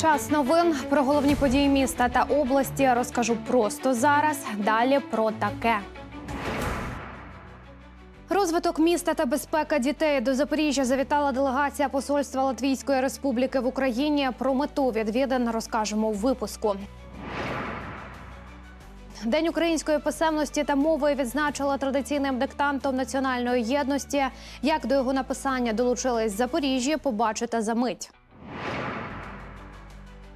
Час новин про головні події міста та області розкажу просто зараз. Далі про таке. Розвиток міста та безпека дітей до Запоріжжя завітала делегація посольства Латвійської Республіки в Україні. Про мету відвідин розкажемо у випуску. День української писемності та мови відзначила традиційним диктантом національної єдності. Як до його написання долучились Запоріжжя, побачите за мить.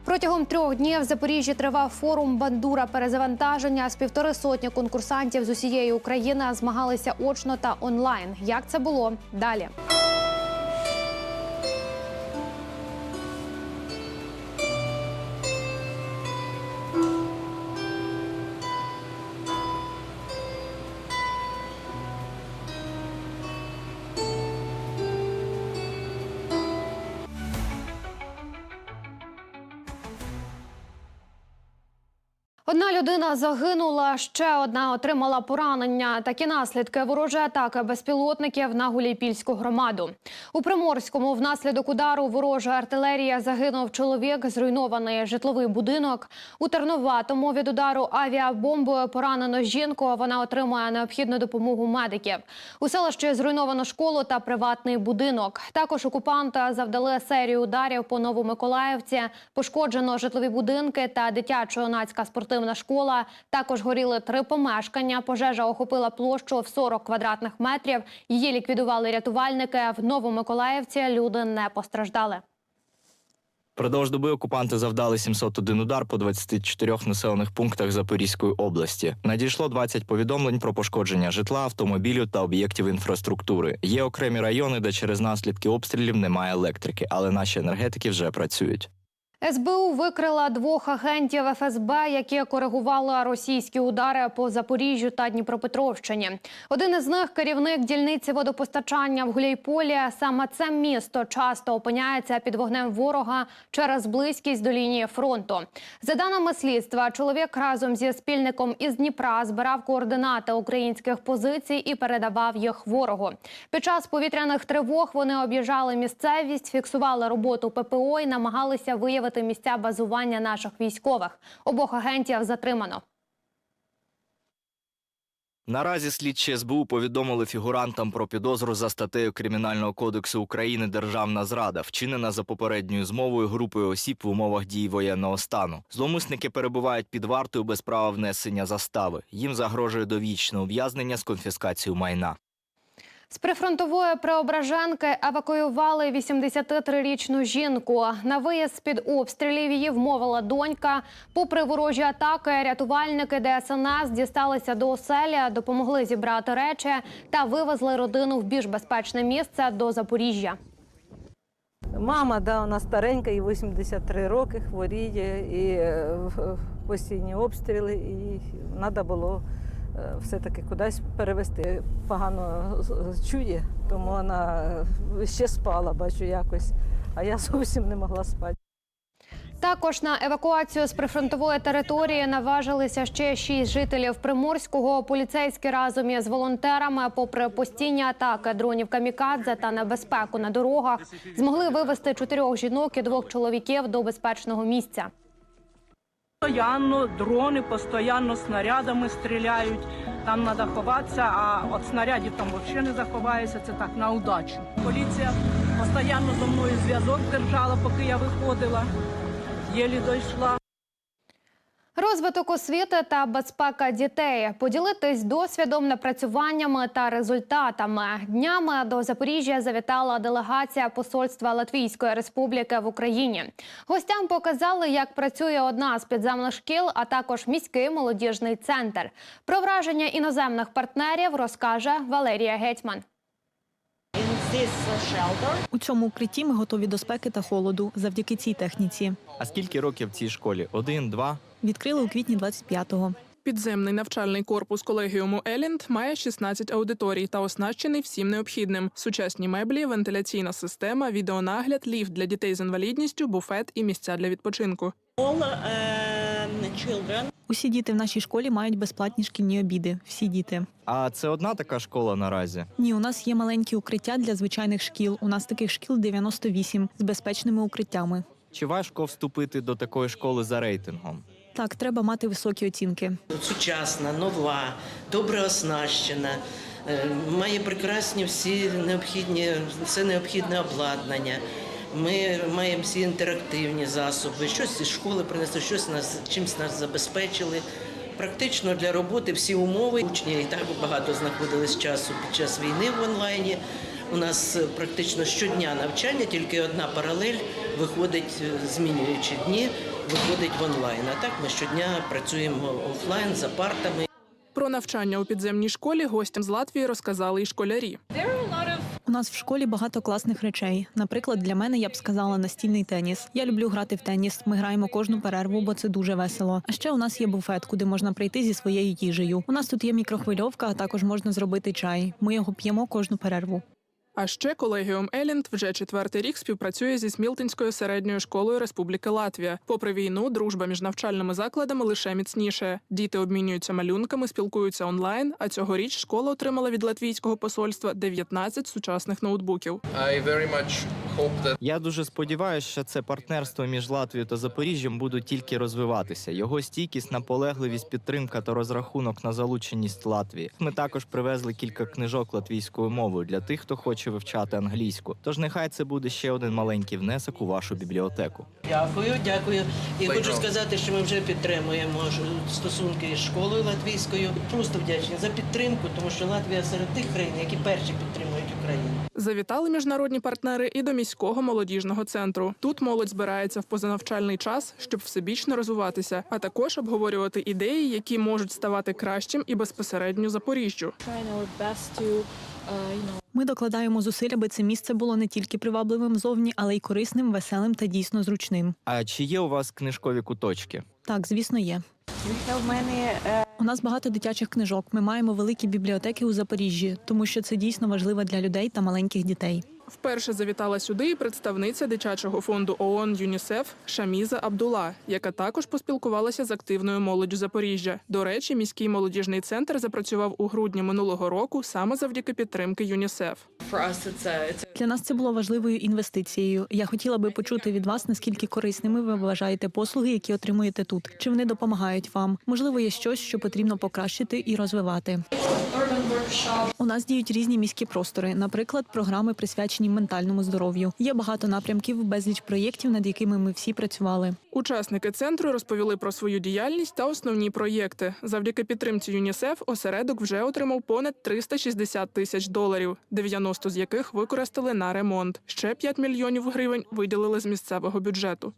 Протягом трьох днів в Запоріжжі тривав форум бандура перезавантаження. З півтори сотні конкурсантів з усієї України змагалися очно та онлайн. Як це було далі? Одна людина загинула, ще одна отримала поранення. Такі наслідки ворожої атаки безпілотників на Гуляйпільську громаду. У Приморському внаслідок удару ворожа артилерія загинув чоловік, зруйнований житловий будинок. У Терноватому від удару авіабомбою поранено жінку. Вона отримує необхідну допомогу медиків. У селищі зруйновано школу та приватний будинок. Також окупанти завдали серію ударів по Новомиколаївці. Пошкоджено житлові будинки та дитячо-юнацька спортивна школа. Також горіли три помешкання. Пожежа охопила площу в 40 квадратних метрів. Її ліквідували рятувальники. В Новомиколаївці люди не постраждали. Продовж доби окупанти завдали 701 удар по 24 населених пунктах Запорізької області. Надійшло 20 повідомлень про пошкодження житла, автомобілю та об'єктів інфраструктури. Є окремі райони, де через наслідки обстрілів немає електрики, але наші енергетики вже працюють. СБУ викрила двох агентів ФСБ, які коригували російські удари по Запоріжжю та Дніпропетровщині. Один із них керівник дільниці водопостачання в Гуляйполі. Саме це місто часто опиняється під вогнем ворога через близькість до лінії фронту. За даними слідства, чоловік разом зі спільником із Дніпра збирав координати українських позицій і передавав їх ворогу. Під час повітряних тривог вони об'їжджали місцевість, фіксували роботу ППО і намагалися виявити місця базування наших військових. Обох агентів затримано. Наразі слідчі СБУ повідомили фігурантам про підозру за статтею Кримінального кодексу України Державна зрада, вчинена за попередньою змовою групою осіб в умовах дії воєнного стану. Зловмисники перебувають під вартою без права внесення застави. Їм загрожує довічне ув'язнення з конфіскацією майна. З прифронтової Преображенки евакуювали 83-річну жінку. На виїзд з-під обстрілів її вмовила донька. Попри ворожі атаки, рятувальники ДСНС дісталися до оселя, допомогли зібрати речі та вивезли родину в більш безпечне місце до Запоріжжя. Мама, да, вона старенька, їй 83 роки, хворіє, і е, постійні обстріли, і треба було все-таки кудись перевезти. Погано чує, тому вона е, ще спала, бачу якось, а я зовсім не могла спати. Також на евакуацію з прифронтової території наважилися ще шість жителів Приморського. Поліцейські разом із волонтерами, попри постійні атаки дронів камікадзе та небезпеку на дорогах, змогли вивезти чотирьох жінок і двох чоловіків до безпечного місця. Постоянно дрони, постоянно снарядами стріляють. Там треба ховатися, а від снарядів там взагалі не заховаєшся. Це так на удачу. Поліція постійно зо мною зв'язок держала, поки я виходила. Єлі дійшла. Розвиток освіти та безпека дітей поділитись досвідом, напрацюваннями та результатами. Днями до Запоріжжя завітала делегація посольства Латвійської Республіки в Україні. Гостям показали, як працює одна з підземних шкіл, а також міський молодіжний центр. Про враження іноземних партнерів розкаже Валерія Гетьман. У цьому укритті ми готові до спеки та холоду завдяки цій техніці. А скільки років цій школі? Один, два? Відкрили у квітні 25-го. Підземний навчальний корпус колегіуму Елінд має 16 аудиторій та оснащений всім необхідним: сучасні меблі, вентиляційна система, відеонагляд, ліфт для дітей з інвалідністю, буфет і місця для відпочинку. Усі діти в нашій школі мають безплатні шкільні обіди. Всі діти. А це одна така школа наразі. Ні, у нас є маленькі укриття для звичайних шкіл. У нас таких шкіл 98 з безпечними укриттями. Чи важко вступити до такої школи за рейтингом? Так, треба мати високі оцінки. сучасна, нова, добре оснащена, е, має прекрасні всі необхідні, все необхідне обладнання. Ми маємо всі інтерактивні засоби, щось із школи принесли, щось нас чимось нас забезпечили. Практично для роботи всі умови. Учні і так багато знаходились часу під час війни в онлайні. У нас е, практично щодня навчання, тільки одна паралель виходить, е, змінюючи дні, виходить в онлайн. А так ми щодня працюємо офлайн за партами. Про навчання у підземній школі гостям з Латвії розказали і школярі. У нас в школі багато класних речей. Наприклад, для мене я б сказала настільний теніс. Я люблю грати в теніс. Ми граємо кожну перерву, бо це дуже весело. А ще у нас є буфет, куди можна прийти зі своєю їжею. У нас тут є мікрохвильовка, а також можна зробити чай. Ми його п'ємо кожну перерву. А ще колегіум Елінд вже четвертий рік співпрацює зі Смілтинською середньою школою Республіки Латвія. Попри війну, дружба між навчальними закладами лише міцніше. Діти обмінюються малюнками, спілкуються онлайн. А цьогоріч школа отримала від латвійського посольства 19 сучасних ноутбуків. Я дуже сподіваюся, що це партнерство між Латвією та Запоріжжям буде тільки розвиватися. Його стійкість, наполегливість, підтримка та розрахунок на залученість Латвії. Ми також привезли кілька книжок латвійською мовою для тих, хто хоче вивчати англійську. Тож нехай це буде ще один маленький внесок у вашу бібліотеку. Дякую, дякую. І хочу сказати, що ми вже підтримуємо стосунки з школою латвійською. Просто вдячні за підтримку, тому що Латвія серед тих країн, які перші підтримують Україну. Завітали міжнародні партнери і до міського молодіжного центру. Тут молодь збирається в позанавчальний час, щоб всебічно розвиватися, а також обговорювати ідеї, які можуть ставати кращим і безпосередньо Запоріжжю. Ми докладаємо зусиль, аби це місце було не тільки привабливим зовні, але й корисним, веселим та дійсно зручним. А чи є у вас книжкові куточки? Так, звісно, є. в мене У нас багато дитячих книжок. Ми маємо великі бібліотеки у Запоріжжі, тому що це дійсно важливо для людей та маленьких дітей. Вперше завітала сюди і представниця дитячого фонду ООН ЮНІСЕФ Шаміза Абдула, яка також поспілкувалася з активною молоддю Запоріжжя. До речі, міський молодіжний центр запрацював у грудні минулого року саме завдяки підтримки ЮНІСЕФ. Для нас це було важливою інвестицією. Я хотіла би почути від вас, наскільки корисними ви вважаєте послуги, які отримуєте тут. Чи вони допомагають вам? Можливо, є щось, що потрібно покращити і розвивати. У нас діють різні міські простори, наприклад, програми присвячені ментальному здоров'ю. Є багато напрямків, безліч проєктів, над якими ми всі працювали. Учасники центру розповіли про свою діяльність та основні проєкти. Завдяки підтримці ЮНІСЕФ осередок вже отримав понад 360 тисяч доларів, 90 з яких використали на ремонт. Ще 5 мільйонів гривень виділили з місцевого бюджету.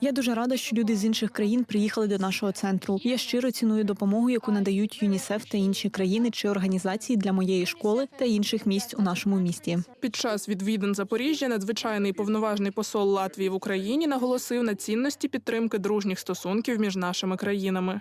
Я дуже рада, що люди з інших країн приїхали до нашого центру. Я щиро ціную допомогу, яку надають ЮНІСЕФ та інші країни чи організації для моєї школи та інших місць у нашому місті. Під час відвідин Запоріжжя надзвичайний повноважний посол Латвії в Україні наголосив на цінності підтримки дружніх стосунків між нашими країнами.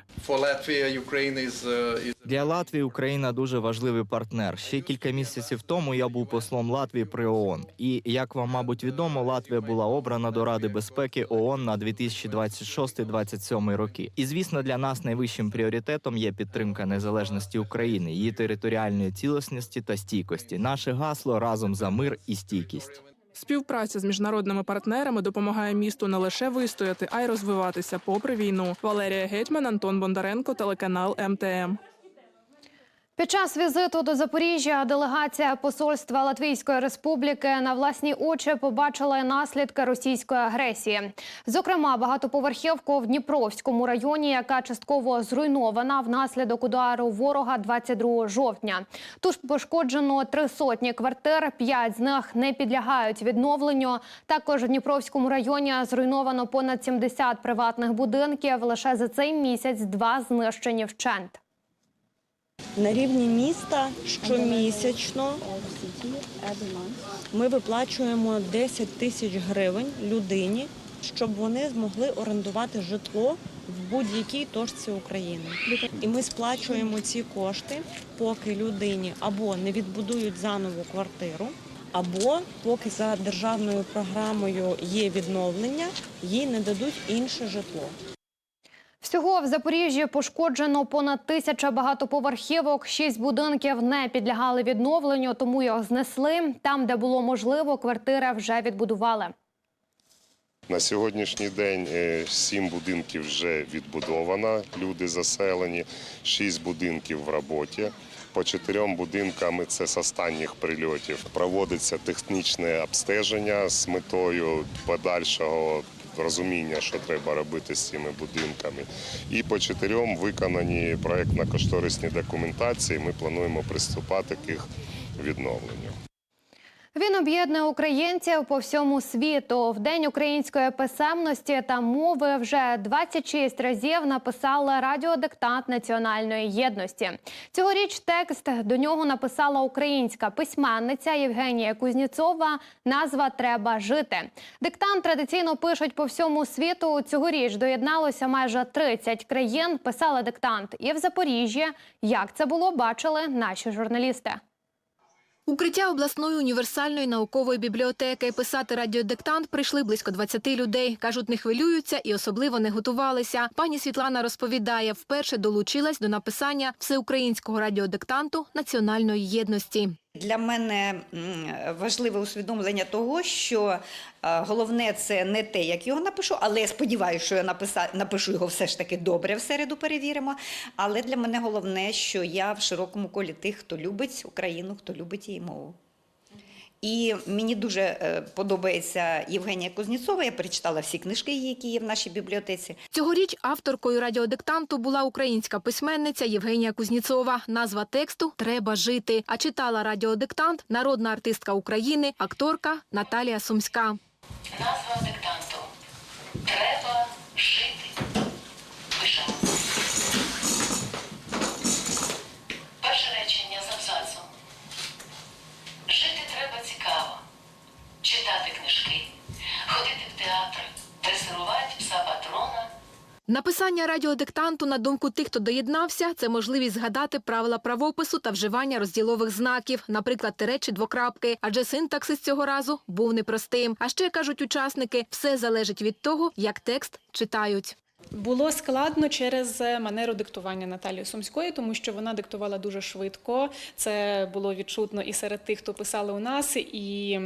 uh, Для Латвії Україна дуже важливий партнер. Ще кілька місяців тому я був послом Латвії при ООН. І як вам мабуть відомо, Латвія була обрана до Ради безпеки ООН на 2026-2027 роки. І звісно, для нас найвищим пріоритетом є підтримка незалежності України, її територіальної цілісності та стійкості. Наше гасло разом за мир і стійкість. Співпраця з міжнародними партнерами допомагає місту не лише вистояти, а й розвиватися попри війну. Валерія Гетьман, Антон Бондаренко, телеканал МТМ. Під час візиту до Запоріжжя делегація посольства Латвійської Республіки на власні очі побачила наслідки російської агресії. Зокрема, багатоповерхівку в Дніпровському районі, яка частково зруйнована внаслідок удару ворога 22 жовтня. Тут пошкоджено три сотні квартир, п'ять з них не підлягають відновленню. Також в Дніпровському районі зруйновано понад 70 приватних будинків. Лише за цей місяць два знищені вщент. На рівні міста щомісячно ми виплачуємо 10 тисяч гривень людині, щоб вони змогли орендувати житло в будь-якій точці України. І ми сплачуємо ці кошти, поки людині або не відбудують заново квартиру, або поки за державною програмою є відновлення, їй не дадуть інше житло. Всього в Запоріжжі пошкоджено понад тисяча багатоповерхівок. Шість будинків не підлягали відновленню, тому їх знесли. Там, де було можливо, квартири вже відбудували. На сьогоднішній день е, сім будинків вже відбудовано, люди заселені, шість будинків в роботі. По чотирьом будинкам це з останніх прильотів. Проводиться технічне обстеження з метою подальшого розуміння, що треба робити з цими будинками. І по чотирьом виконані проєктно-кошторисні документації. Ми плануємо приступати к їх відновленню. Він об'єднує українців по всьому світу. В день української писемності та мови вже 26 разів написала радіодиктант національної єдності. Цьогоріч текст до нього написала українська письменниця Євгенія Кузніцова. Назва Треба жити. Диктант традиційно пишуть по всьому світу. Цьогоріч доєдналося майже 30 країн. Писали диктант і в Запоріжжі. Як це було, бачили наші журналісти. Укриття обласної універсальної наукової бібліотеки. Писати радіодиктант прийшли близько 20 людей. Кажуть, не хвилюються і особливо не готувалися. Пані Світлана розповідає, вперше долучилась до написання всеукраїнського радіодиктанту національної єдності. Для мене важливе усвідомлення того, що е, головне це не те, як його напишу, але я сподіваюся, що я написа, напишу його все ж таки добре в середу перевіримо. Але для мене головне, що я в широкому колі тих, хто любить Україну, хто любить її мову. І мені дуже е, подобається Євгенія Кузніцова. Я перечитала всі книжки, які є в нашій бібліотеці. Цьогоріч авторкою радіодиктанту була українська письменниця Євгенія Кузніцова. Назва тексту Треба жити. А читала радіодиктант народна артистка України, акторка Наталія Сумська. Назва диктанту Треба жити. Написання радіодиктанту, на думку тих, хто доєднався, це можливість згадати правила правопису та вживання розділових знаків, наприклад, тире чи двокрапки, адже синтаксис цього разу був непростим. А ще кажуть учасники, все залежить від того, як текст читають. Було складно через манеру диктування Наталії Сумської, тому що вона диктувала дуже швидко. Це було відчутно і серед тих, хто писали у нас, і.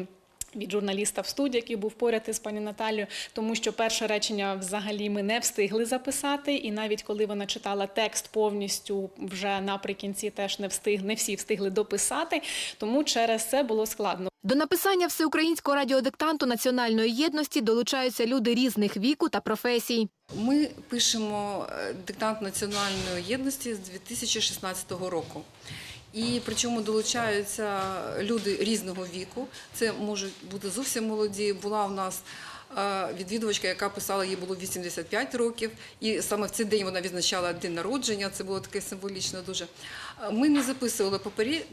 Від журналіста в студії, який був поряд із пані Наталією, тому що перше речення взагалі ми не встигли записати, і навіть коли вона читала текст повністю вже наприкінці, теж не встиг, не всі встигли дописати, тому через це було складно. До написання всеукраїнського радіодиктанту національної єдності долучаються люди різних віку та професій. Ми пишемо е, диктант національної єдності з 2016 року. І причому долучаються люди різного віку. Це можуть бути зовсім молоді. Була у нас відвідувачка, яка писала, їй було 85 років, і саме в цей день вона відзначала день народження. Це було таке символічно дуже. Ми не записували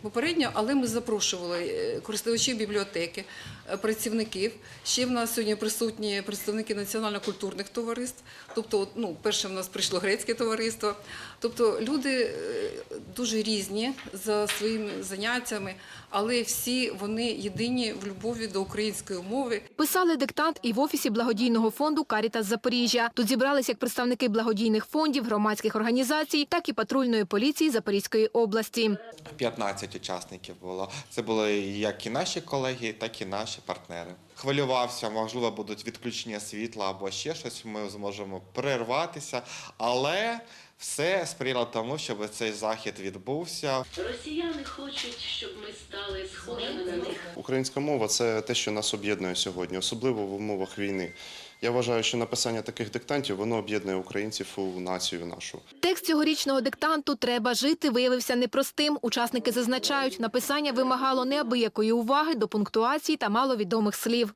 попередньо, але ми запрошували е, користувачів бібліотеки, е, працівників. Ще в нас сьогодні присутні представники національно-культурних товариств. Тобто, ну, перше в нас прийшло грецьке товариство. Тобто люди е, дуже різні за своїми заняттями, але всі вони єдині в любові до української мови. Писали диктант і офісі благодійного фонду Карітас Запоріжжя. Тут зібрались як представники благодійних фондів, громадських організацій, так і патрульної поліції Запорізької області. 15 учасників було. Це були як і наші колеги, так і наші партнери. Хвилювався, можливо, будуть відключення світла або ще щось. Ми зможемо перерватися, але все сприяло тому, щоб цей захід відбувся. Росіяни хочуть, щоб ми стали схожими на них. Українська мова це те, що нас об'єднує сьогодні, особливо в умовах війни. Я вважаю, що написання таких диктантів воно об'єднує українців у націю нашу. Текст цьогорічного диктанту Треба жити виявився непростим. Учасники зазначають, написання вимагало неабиякої уваги до пунктуації та маловідомих слів.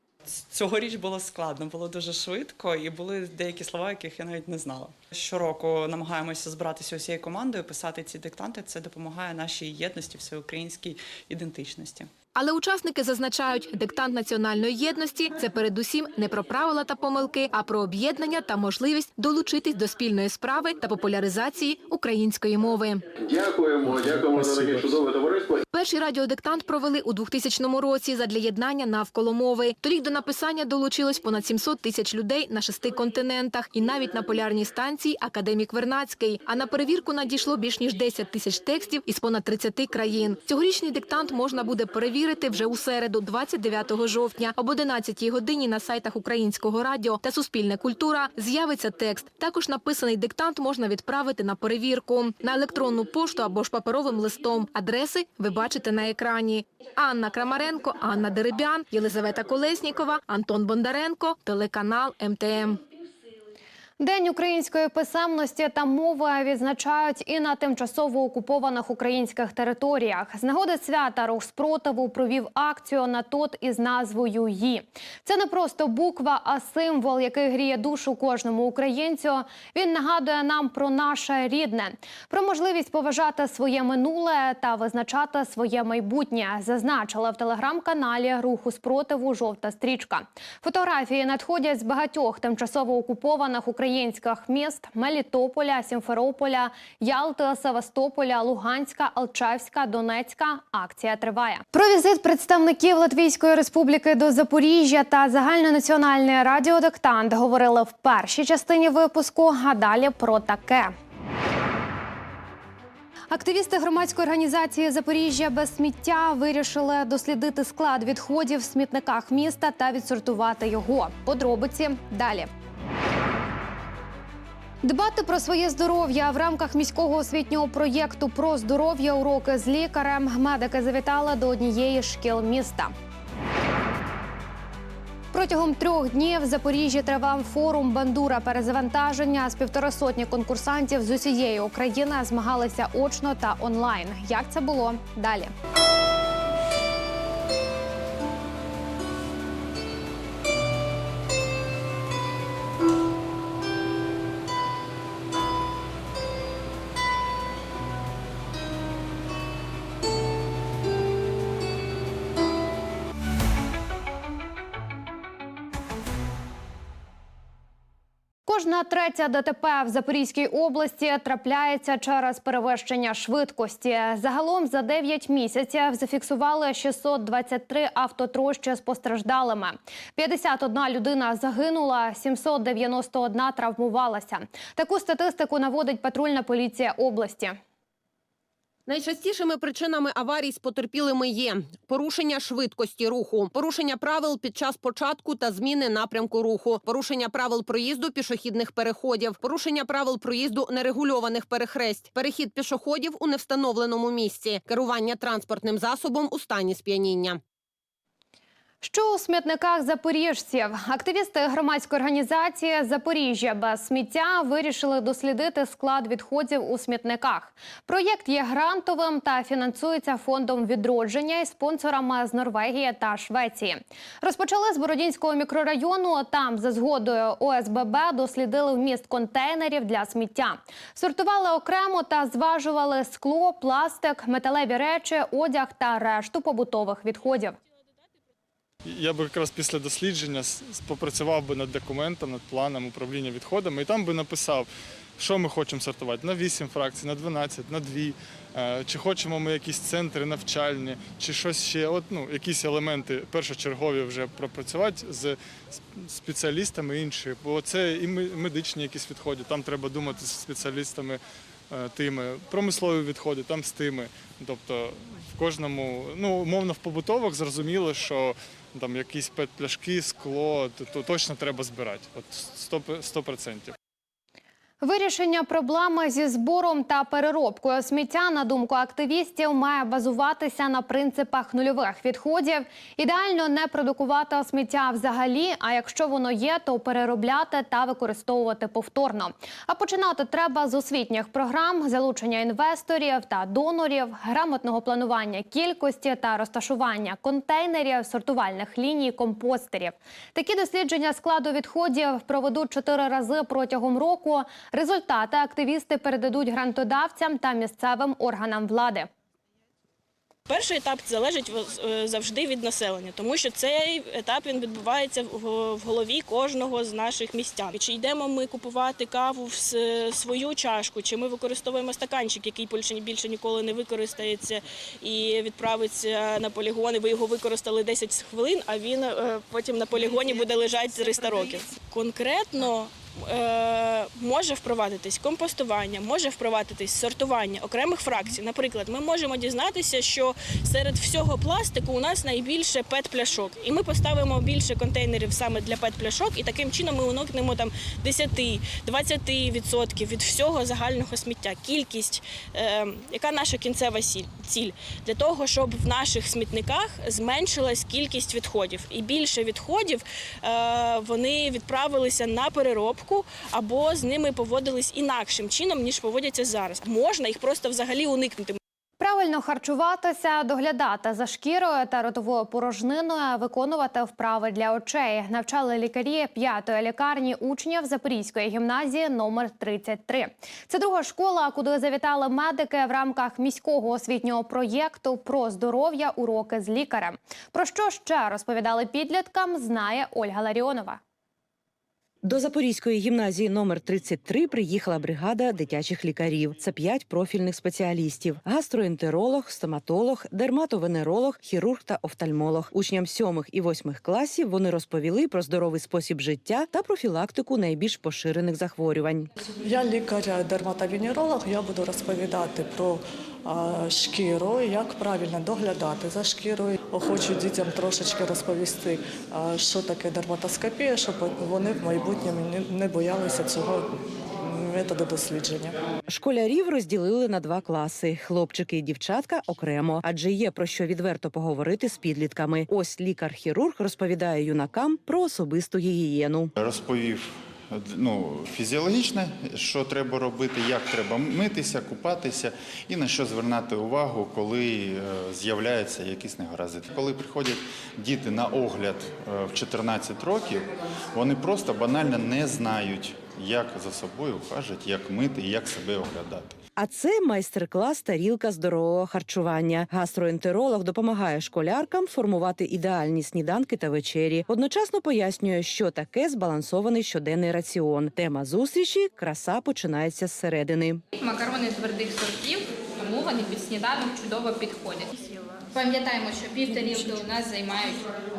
Цьогоріч було складно, було дуже швидко, і були деякі слова, яких я навіть не знала. Щороку намагаємося збиратися усією командою, писати ці диктанти. Це допомагає нашій єдності, всеукраїнській ідентичності. Але учасники зазначають, диктант національної єдності це передусім не про правила та помилки, а про об'єднання та можливість долучитись до спільної справи та популяризації української мови. Дякуємо, дякуємо за таке чудове товариство. Перший радіодиктант провели у 2000 році задля єднання навколо мови. Торік до написання долучилось понад 700 тисяч людей на шести континентах і навіть на полярній станції Академік Вернацький. А на перевірку надійшло більш ніж 10 тисяч текстів із понад 30 країн. Цьогорічний диктант можна буде перевірити перевірити вже у середу, 29 жовтня. Об 11 годині на сайтах Українського радіо та Суспільне культура з'явиться текст. Також написаний диктант можна відправити на перевірку на електронну пошту або ж паперовим листом. Адреси ви бачите на екрані. Анна Крамаренко, Анна Деребян, Єлизавета Колеснікова, Антон Бондаренко, телеканал МТМ. День української писемності та мови відзначають і на тимчасово окупованих українських територіях. З нагоди свята рух спротиву провів акцію на тот із назвою «Ї». Це не просто буква, а символ, який гріє душу кожному українцю. Він нагадує нам про наше рідне, про можливість поважати своє минуле та визначати своє майбутнє. Зазначила в телеграм-каналі руху спротиву Жовта стрічка. Фотографії надходять з багатьох тимчасово окупованих українських міст Мелітополя, Сімферополя, Ялти, Севастополя, Луганська, Алчевська, Донецька. Акція триває. Про візит представників Латвійської республіки до Запоріжжя та загальнонаціональний радіодиктант говорили в першій частині випуску. А далі про таке. Активісти громадської організації Запоріжжя без сміття вирішили дослідити склад відходів в смітниках міста та відсортувати його. Подробиці далі. Дбати про своє здоров'я в рамках міського освітнього проєкту про здоров'я уроки з лікарем медики завітали до однієї шкіл міста. Протягом трьох днів в Запоріжжі тривав форум Бандура перезавантаження. З півтора сотні конкурсантів з усієї України змагалися очно та онлайн. Як це було далі? Кожна третя ДТП в Запорізькій області трапляється через перевищення швидкості. Загалом за 9 місяців зафіксували 623 автотрощі з постраждалими. 51 людина загинула, 791 травмувалася. Таку статистику наводить патрульна поліція області. Найчастішими причинами аварій з потерпілими є порушення швидкості руху, порушення правил під час початку та зміни напрямку руху, порушення правил проїзду пішохідних переходів, порушення правил проїзду нерегульованих перехресть, перехід пішоходів у невстановленому місці, керування транспортним засобом у стані сп'яніння. Що у смітниках запоріжців? Активісти громадської організації Запоріжжя без сміття вирішили дослідити склад відходів у смітниках. Проєкт є грантовим та фінансується фондом відродження і спонсорами з Норвегії та Швеції. Розпочали з Бородінського мікрорайону. Там за згодою ОСББ дослідили вміст контейнерів для сміття. Сортували окремо та зважували скло, пластик, металеві речі, одяг та решту побутових відходів. Я би якраз після дослідження попрацював би над документом, над планом управління відходами, і там би написав, що ми хочемо сортувати. На 8 фракцій, на 12, на 2, е, чи хочемо ми якісь центри навчальні, чи щось ще, от, ну, якісь елементи першочергові вже пропрацювати з спеціалістами інші. Бо це і медичні якісь відходи, там треба думати з спеціалістами е, тими, промислові відходи, там з тими. Тобто в кожному, ну, умовно, в побутових зрозуміло, що там якісь пет-пляшки, скло, то, то точно треба збирати. От 100%. 100%. Вирішення проблеми зі збором та переробкою сміття, на думку активістів, має базуватися на принципах нульових відходів. Ідеально не продукувати сміття взагалі. А якщо воно є, то переробляти та використовувати повторно. А починати треба з освітніх програм, залучення інвесторів та донорів, грамотного планування кількості та розташування контейнерів, сортувальних ліній, компостерів. Такі дослідження складу відходів проведуть чотири рази протягом року. Результати активісти передадуть грантодавцям та місцевим органам влади. Перший етап залежить е, завжди від населення, тому що цей етап він відбувається в голові кожного з наших містян. Чи йдемо ми купувати каву в свою чашку, чи ми використовуємо стаканчик, який більше ніколи не використається і відправиться на полігон. і Ви його використали 10 хвилин, а він е, потім на полігоні буде лежати 300 років. Конкретно може впровадитись компостування, може впровадитись сортування окремих фракцій. Наприклад, ми можемо дізнатися, що серед всього пластику у нас найбільше пет-пляшок, і ми поставимо більше контейнерів саме для пет-пляшок, і таким чином ми уникнемо там 10-20% від всього загального сміття. Кількість, е, яка наша кінцева ціль для того, щоб в наших смітниках зменшилась кількість відходів, і більше відходів е, вони відправилися на переробку або з ними поводились інакшим чином ніж поводяться зараз. Можна їх просто взагалі уникнути. Правильно харчуватися, доглядати за шкірою та ротовою порожниною, виконувати вправи для очей. Навчали лікарі п'ятої лікарні учнів Запорізької гімназії номер 33. Це друга школа, куди завітали медики в рамках міського освітнього проєкту про здоров'я уроки з лікарем. Про що ще розповідали підліткам, знає Ольга Ларіонова. До Запорізької гімназії номер 33 приїхала бригада дитячих лікарів. Це п'ять профільних спеціалістів: гастроентеролог, стоматолог, дерматовенеролог, хірург та офтальмолог. Учням сьомих і восьмих класів вони розповіли про здоровий спосіб життя та профілактику найбільш поширених захворювань. Я лікар-дерматовенеролог, я буду розповідати про шкіру, як правильно доглядати за шкірою. Хочу дітям трошечки розповісти, що таке дерматоскопія, щоб вони в майбутньому не- не боялися цього методу дослідження. Школярів розділили на два класи: хлопчики і дівчатка окремо, адже є про що відверто поговорити з підлітками. Ось лікар-хірург розповідає юнакам про особисту гігієну. Розповів ну, фізіологічне, що треба робити, як треба митися, купатися і на що звертати увагу, коли е, з'являються якісь негаразди. Коли приходять діти на огляд е, в 14 років, вони просто банально не знають, як за собою ухажувати, як мити як себе оглядати. А це майстер-клас тарілка здорового харчування. Гастроентеролог допомагає школяркам формувати ідеальні сніданки та вечері. Одночасно пояснює, що таке збалансований щоденний раціон. Тема зустрічі краса починається зсередини. Макарони твердих сортів, тому вони під сніданок чудово підходять. Пам'ятаємо, що півтарілки у нас займають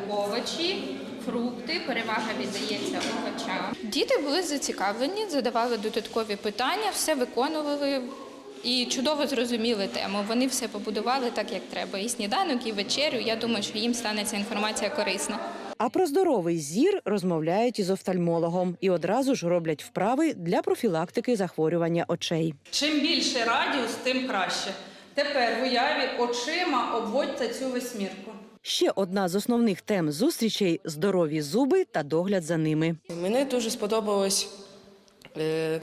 овочі, фрукти, перевага віддається овочам. Діти були зацікавлені, задавали додаткові питання, все виконували. І чудово зрозуміли тему. Вони все побудували так, як треба. І сніданок, і вечерю. Я думаю, що їм стане ця інформація корисна. А про здоровий зір розмовляють із офтальмологом і одразу ж роблять вправи для профілактики захворювання очей. Чим більше радіус, тим краще. Тепер в уяві очима обводьте цю восьмірку. Ще одна з основних тем зустрічей здорові зуби та догляд за ними. Мені дуже сподобалось,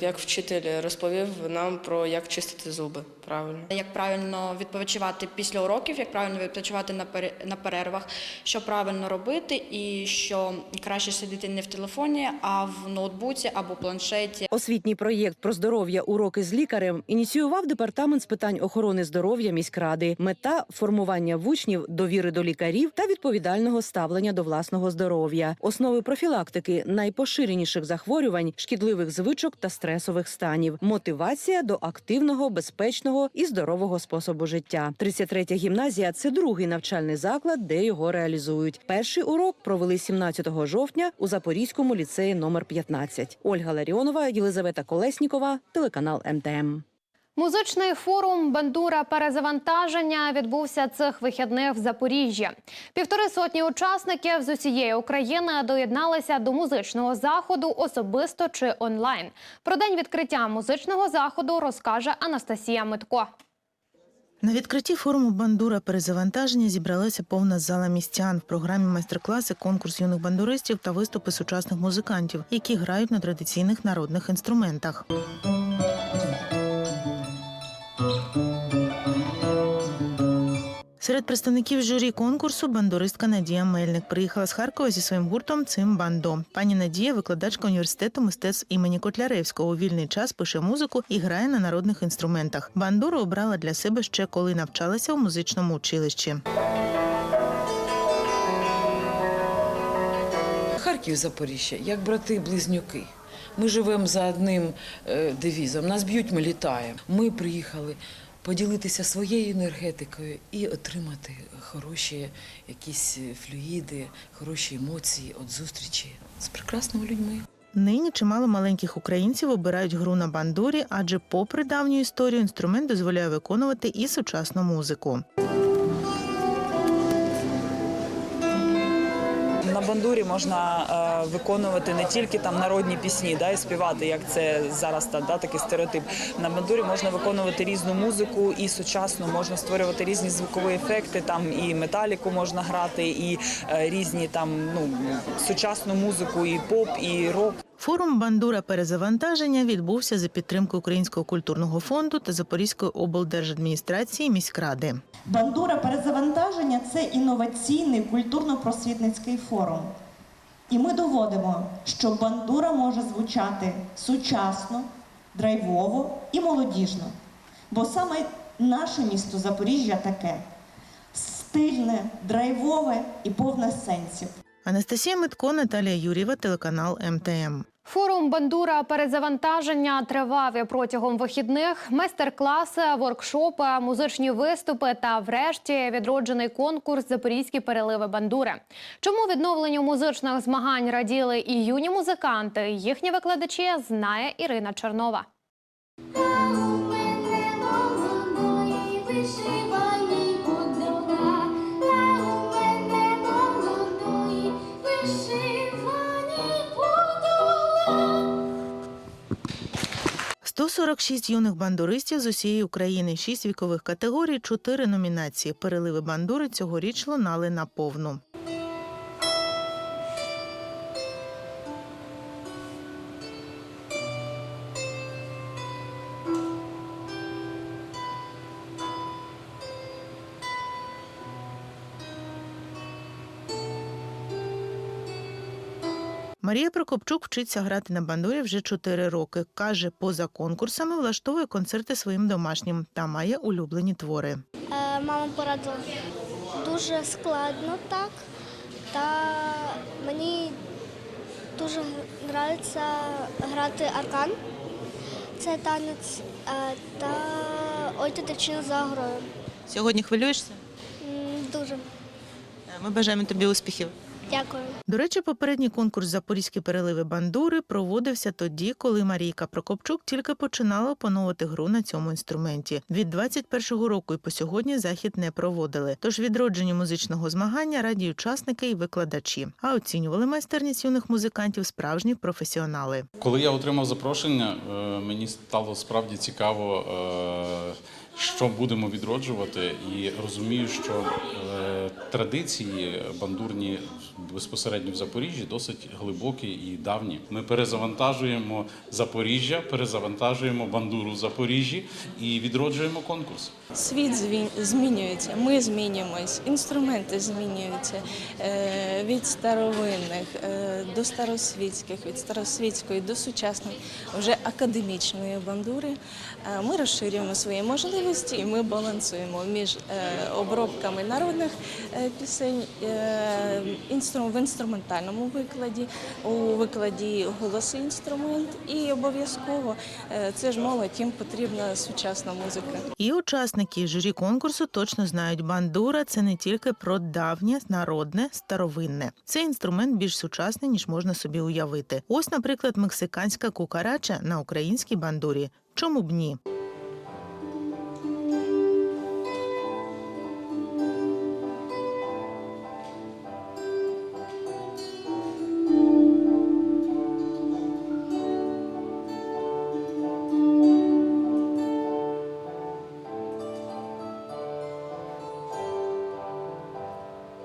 як вчитель розповів нам про як чистити зуби правильно. Як правильно відпочивати після уроків, як правильно відпочивати на пере- на перервах, що правильно робити, і що краще сидіти не в телефоні, а в ноутбуці або планшеті. Освітній проєкт про здоров'я уроки з лікарем ініціював департамент з питань охорони здоров'я міськради. Мета формування в учнів довіри до лікарів та відповідального ставлення до власного здоров'я, основи профілактики найпоширеніших захворювань, шкідливих звичок та стресових станів, мотивація до активного, безпечного і здорового способу життя. 33-я гімназія це другий навчальний заклад, де його реалізують. Перший урок провели 17 жовтня у Запорізькому ліцеї номер 15. Ольга Ларіонова, Єлизавета Колеснікова, телеканал МТМ. Музичний форум Бандура перезавантаження відбувся цих вихідних в Запоріжжі. Півтори сотні учасників з усієї України доєдналися до музичного заходу особисто чи онлайн. Про день відкриття музичного заходу розкаже Анастасія Митко. На відкритті форуму Бандура перезавантаження зібралася повна зала містян. В програмі майстер-класи, конкурс юних бандуристів та виступи сучасних музикантів, які грають на традиційних народних інструментах. Серед представників журі конкурсу бандуристка Надія Мельник приїхала з Харкова зі своїм гуртом Цим бандо. Пані Надія, викладачка університету мистецтв імені Котляревського. У вільний час пише музику і грає на народних інструментах. Бандуру обрала для себе ще коли навчалася у музичному училищі. Харків Запоріжжя, як брати-близнюки. Ми живемо за одним е, девізом. Нас б'ють, ми літаємо. Ми приїхали поділитися своєю енергетикою і отримати хороші якісь е, флюїди, хороші емоції від зустрічі з прекрасними людьми. Нині чимало маленьких українців обирають гру на бандурі, адже, попри давню історію, інструмент дозволяє виконувати і сучасну музику. На бандурі можна е, виконувати не тільки там народні пісні, да, і співати, як це зараз та, да, такий стереотип. На бандурі можна виконувати різну музику і сучасну, можна створювати різні звукові ефекти. Там і металіку можна грати, і е, різні там ну сучасну музику, і поп, і рок. Форум Бандура перезавантаження відбувся за підтримки Українського культурного фонду та Запорізької облдержадміністрації міськради. Бандура перезавантаження це інноваційний культурно-просвітницький форум. І ми доводимо, що бандура може звучати сучасно, драйвово і молодіжно. Бо саме наше місто Запоріжжя таке стильне, драйвове і повне сенсів. Анастасія Митко, Наталія Юрєва, телеканал МТМ. Форум Бандура перезавантаження тривав протягом вихідних. Майстер-класи, воркшопи, музичні виступи та, врешті, відроджений конкурс Запорізькі переливи бандури. Чому відновленню музичних змагань раділи і юні музиканти? Їхні викладачі знає Ірина Чернова. 146 юних бандуристів з усієї України, 6 вікових категорій, 4 номінації. Переливи бандури цьогоріч лунали наповну. Марія Прокопчук вчиться грати на бандурі вже 4 роки. Каже, поза конкурсами влаштовує концерти своїм домашнім та має улюблені твори. Е, Мама порадила дуже складно так. Та мені дуже подобається грати аркан. Це танець е, та ой ти дівчина за грою. Сьогодні хвилюєшся? Дуже Ми бажаємо тобі успіхів. Дякую. До речі, попередній конкурс Запорізькі переливи бандури проводився тоді, коли Марійка Прокопчук тільки починала опановувати гру на цьому інструменті. Від 21-го року і по сьогодні захід не проводили. Тож відродженню музичного змагання раді учасники і викладачі. А оцінювали майстерність юних музикантів справжні професіонали. Коли я отримав запрошення, е, мені стало справді цікаво, е, що будемо відроджувати, і розумію, що е, традиції бандурні безпосередньо в Запоріжжі досить глибокі і давні. Ми перезавантажуємо Запоріжжя, перезавантажуємо бандуру в Запоріжжі і відроджуємо конкурс. Світ змінюється, ми змінюємось, інструменти змінюються е, від старовинних е, до старосвітських, від старосвітської до сучасної, вже академічної бандури. Ми розширюємо свої можливості і ми балансуємо між е, обробками народних е, пісень е, в інструментальному викладі, у викладі голоси інструмент і обов'язково це ж молодь, їм потрібна сучасна музика. І учасники журі конкурсу точно знають, бандура це не тільки про давнє, народне, старовинне. Цей інструмент більш сучасний, ніж можна собі уявити. Ось, наприклад, мексиканська кукарача на українській бандурі. Чому б ні?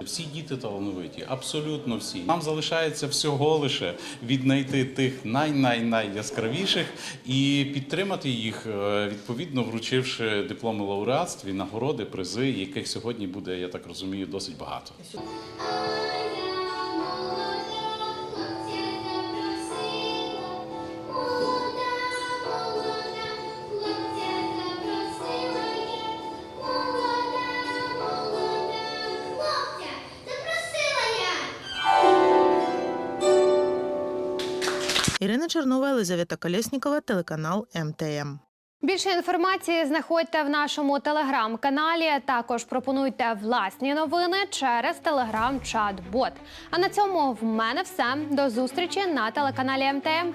Всі діти талановиті, абсолютно всі. Нам залишається всього лише віднайти тих най-най-найяскравіших і підтримати їх, е, відповідно вручивши дипломи лауреатстві, нагороди, призи, яких сьогодні буде, я так розумію, досить багато. Ірина Чернова, Елизавета Колєснікова, телеканал МТМ. Більше інформації знаходьте в нашому телеграм-каналі. Також пропонуйте власні новини через телеграм-чат-бот. А на цьому в мене все. До зустрічі на телеканалі МТМ.